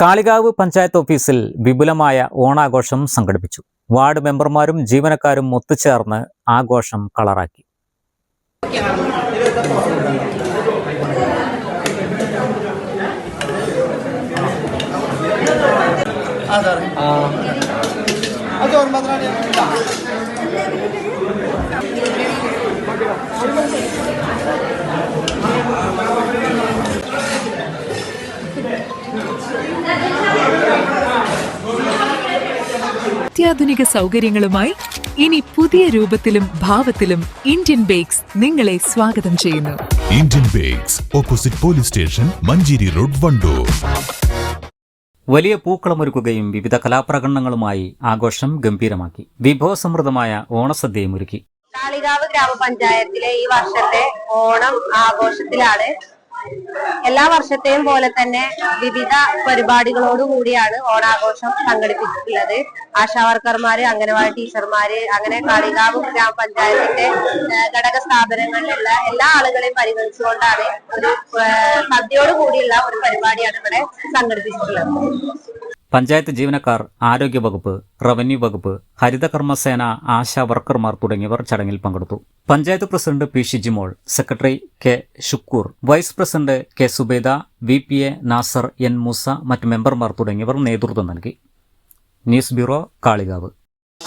കാളികാവ് പഞ്ചായത്ത് ഓഫീസിൽ വിപുലമായ ഓണാഘോഷം സംഘടിപ്പിച്ചു. വാർഡ് മെമ്പർമാരും ജീവനക്കാരും ഒത്തുചേർന്ന് ആഘോഷം കളറാക്കി. അത്യാധുനിക സൗകര്യങ്ങളുമായി ഇനി പുതിയ രൂപത്തിലും ഭാവത്തിലും ഇന്ത്യൻ ബേക്സ് നിങ്ങളെ സ്വാഗതം ചെയ്യുന്നു. Indian Bakes opposite police station Manjeri road Wandoor. വലിയ പൂക്കളമൊരുക്കുകയും വിവിധ കലാപ്രകടനങ്ങളുമായി ആഘോഷം ഗംഭീരമാക്കി. വിഭവസമൃദ്ധമായ ഓണസദ്യയും ഒരുക്കി. കാളികാവ് ഗ്രാമപഞ്ചായത്തിലെ ഈ വർഷത്തെ ഓണം ആഘോഷത്തിലാണ് എല്ലാ വർഷത്തെയും പോലെ തന്നെ വിവിധ പരിപാടികളോടുകൂടിയാണ് ഓണാഘോഷം സംഘടിപ്പിച്ചിട്ടുള്ളത്. ആശാവർക്കർമാര് അംഗനവാടി ടീച്ചർമാര് അങ്ങനെ കാളികാവ് ഗ്രാമപഞ്ചായത്തിന്റെ ഘടക സ്ഥാപനങ്ങളിലുള്ള എല്ലാ ആളുകളെയും പരിഗണിച്ചുകൊണ്ടാണ് ഒരു സദ്യയോടുകൂടിയുള്ള സദ്യയോട് കൂടിയുള്ള ഒരു പരിപാടിയാണ് ഇവിടെ സംഘടിപ്പിച്ചിട്ടുള്ളത്. പഞ്ചായത്ത് ജീവനക്കാർ ആരോഗ്യവകുപ്പ് റവന്യൂ വകുപ്പ് ഹരിതകർമ്മസേന ആശാ വർക്കർമാർ തുടങ്ങിയവർ ചടങ്ങിൽ പങ്കെടുത്തു. Panchayat president P Shijimol secretary K Shukoor vice president K Subeda V P A Nasar N Moosa മറ്റ് മെമ്പർമാർ തുടങ്ങിയവർ നേതൃത്വം നൽകി. News bureau Kalikavu.